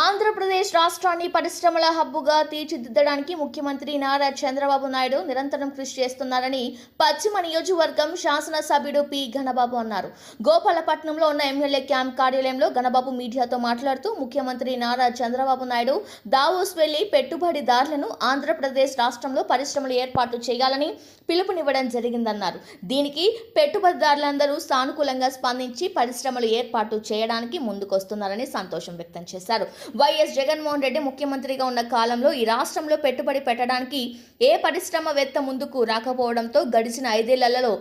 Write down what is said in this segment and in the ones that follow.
ఆంధ్రప్రదేశ్ రాష్ట్రాన్ని పరిశ్రమల హబ్బుగా తీర్చిదిద్దడానికి ముఖ్యమంత్రి నారా చంద్రబాబు నాయుడు నిరంతరం కృషి చేస్తున్నారని పశ్చిమ నియోజకవర్గం శాసనసభ్యుడు పి ఘనబాబు అన్నారు. గోపాలపట్నంలో ఉన్న ఎమ్మెల్యే క్యాంప్ కార్యాలయంలో ఘనబాబు మీడియాతో మాట్లాడుతూ ముఖ్యమంత్రి నారా చంద్రబాబు నాయుడు దావోస్ వెళ్ళి పెట్టుబడిదారులను ఆంధ్రప్రదేశ్ రాష్ట్రంలో పరిశ్రమలు ఏర్పాటు చేయాలని పిలుపునివ్వడం జరిగిందన్నారు. దీనికి పెట్టుబడిదారులందరూ సానుకూలంగా స్పందించి పరిశ్రమలు ఏర్పాటు చేయడానికి ముందుకొస్తున్నారని సంతోషం వ్యక్తం చేశారు. వైఎస్ జగన్మోహన్ రెడ్డి ముఖ్యమంత్రిగా ఉన్న కాలంలో ఈ రాష్ట్రంలో పెట్టుబడి పెట్టడానికి ఏ పరిశ్రమవేత్త ముందుకు రాకపోవడంతో గడిచిన ఐదేళ్ళలో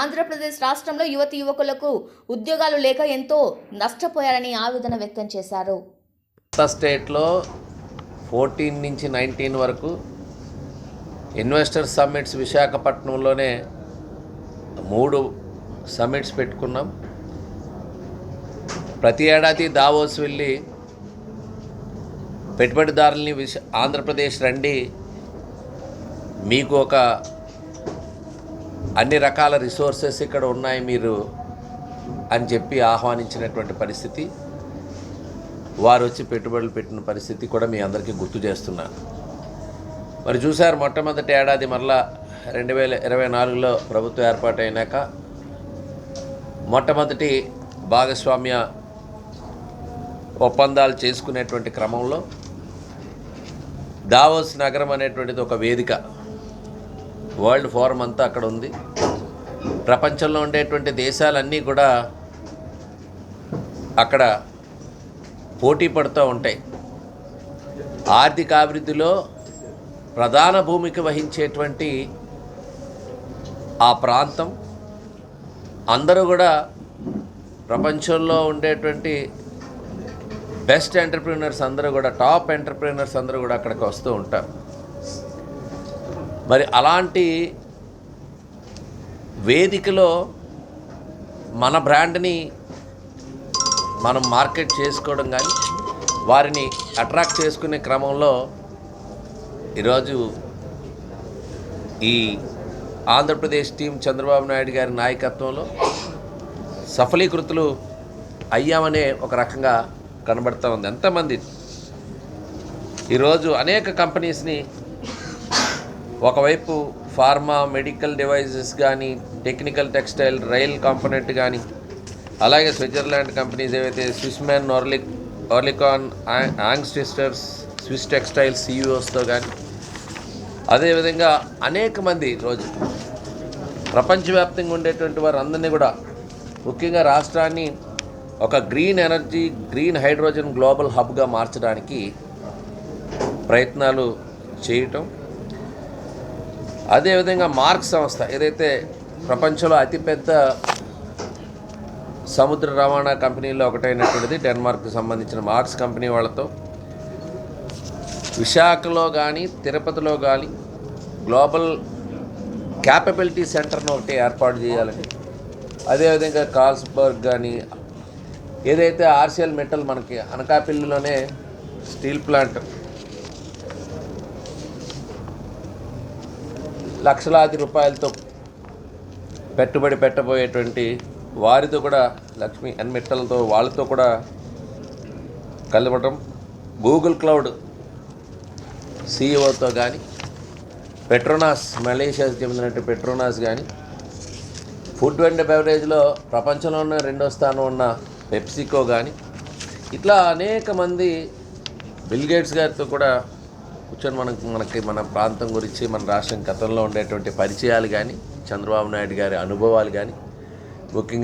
ఆంధ్రప్రదేశ్ రాష్ట్రంలో యువతి యువకులకు ఉద్యోగాలు లేక ఎంతో నష్టపోయారని ఆవేదన వ్యక్తం చేశారు. స్టేట్లో ఫోర్టీన్ నుంచి నైన్టీన్ వరకు ఇన్వెస్టర్ సమ్మిట్స్ విశాఖపట్నంలోనే మూడు సమ్మిట్స్ పెట్టుకున్నాం. ప్రతి ఏడాది దావోస్ వెళ్ళి పెట్టుబడిదారుల్ని విశ ఆంధ్రప్రదేశ్ రండి. మీకు ఒక అన్ని రకాల రిసోర్సెస్ ఇక్కడ ఉన్నాయి మీరు అని చెప్పి ఆహ్వానించినటువంటి పరిస్థితి. వారు వచ్చి పెట్టుబడులు పెట్టిన పరిస్థితి కూడా మీ అందరికీ గుర్తు చేస్తున్నాను మరి చూశారు మొట్టమొదటి ఏడాది మరలా రెండు వేల ఇరవై నాలుగులో ప్రభుత్వం ఏర్పాటైనాక మొట్టమొదటి భాగస్వామ్య ఒప్పందాలు చేసుకునేటువంటి క్రమంలో దావోస్ నగరం అనేటువంటిది ఒక వేదిక. వరల్డ్ ఫోరం అంతా అక్కడ ఉంది. ప్రపంచంలో ఉండేటువంటి దేశాలన్నీ కూడా అక్కడ పోటీ పడుతూ ఉంటాయి. ఆర్థిక అభివృద్ధిలో ప్రధాన భూమిక వహించేటువంటి ఆ ప్రాంతం. అందరూ కూడా ప్రపంచంలో ఉండేటువంటి బెస్ట్ ఎంటర్ప్రీనర్స్ అందరూ కూడా టాప్ ఎంటర్ప్రీనర్స్ అందరూ కూడా అక్కడికి వస్తూ ఉంటారు. మరి అలాంటి వేదికలో మన బ్రాండ్ని మనం మార్కెట్ చేసుకోవడం కానీ వారిని అట్రాక్ట్ చేసుకునే క్రమంలో ఈరోజు ఈ ఆంధ్రప్రదేశ్ టీం చంద్రబాబు నాయుడు గారి నాయకత్వంలో సఫలీకృతులు అయ్యామనే ఒక రకంగా కనబడుతూ ఉంది. ఎంతమంది? ఈరోజు అనేక కంపెనీస్ని ఒకవైపు ఫార్మా మెడికల్ డివైజెస్ కానీ టెక్నికల్ టెక్స్టైల్ రైల్ కాంపోనెంట్ కానీ అలాగే స్విట్జర్లాండ్ కంపెనీస్ ఏవైతే స్విస్మెన్ ఓర్లిక్ ఆర్లికాన్ యాంగ్ సిస్టర్స్ స్విస్ టెక్స్టైల్స్ సీఈఓస్తో కానీ అదేవిధంగా అనేక మంది రోజు ప్రపంచవ్యాప్తంగా ఉండేటువంటి వారు అందరినీ కూడా ముఖ్యంగా రాష్ట్రాన్ని ఒక green energy green hydrogen global హబ్గా మార్చడానికి ప్రయత్నాలు చేయటం. అదేవిధంగా మార్క్ సంస్థ ఏదైతే ప్రపంచంలో అతిపెద్ద సముద్ర రవాణా కంపెనీల్లో ఒకటైనటువంటిది డెన్మార్క్కి సంబంధించిన మార్క్స్ కంపెనీ వాళ్ళతో. విశాఖలో కానీ తిరుపతిలో కానీ గ్లోబల్ క్యాపబిలిటీ సెంటర్ను ఒకటి ఏర్పాటు చేయాలని. అదేవిధంగా కాల్స్బర్గ్ కానీ ఏదైతే ఆర్సిఎల్ మెటల్ మనకి అనకాపల్లిలోనే స్టీల్ ప్లాంట్ లక్షలాది రూపాయలతో పెట్టుబడి పెట్టబోయేటువంటి వారితో కూడా లక్ష్మి అన్ అన్మిట్టలతో వాళ్ళతో కూడా కలవటం గూగుల్ క్లౌడ్ సీఈఓతో కానీ పెట్రోనాస్ మలేషియాకి చెందినట్టు పెట్రోనాస్ కానీ ఫుడ్ అండ్ బెవరేజ్లో ప్రపంచంలో ఉన్న రెండో స్థానం ఉన్న పెప్సికో కానీ ఇట్లా అనేక మంది బిల్గేట్స్ గారితో కూడా కూర్చొని మనకు మనకి మన ప్రాంతం గురించి మన రాష్ట్రం గతంలో ఉండేటువంటి పరిచయాలు కానీ చంద్రబాబు నాయుడు గారి అనుభవాలు కానీ ముఖ్యంగా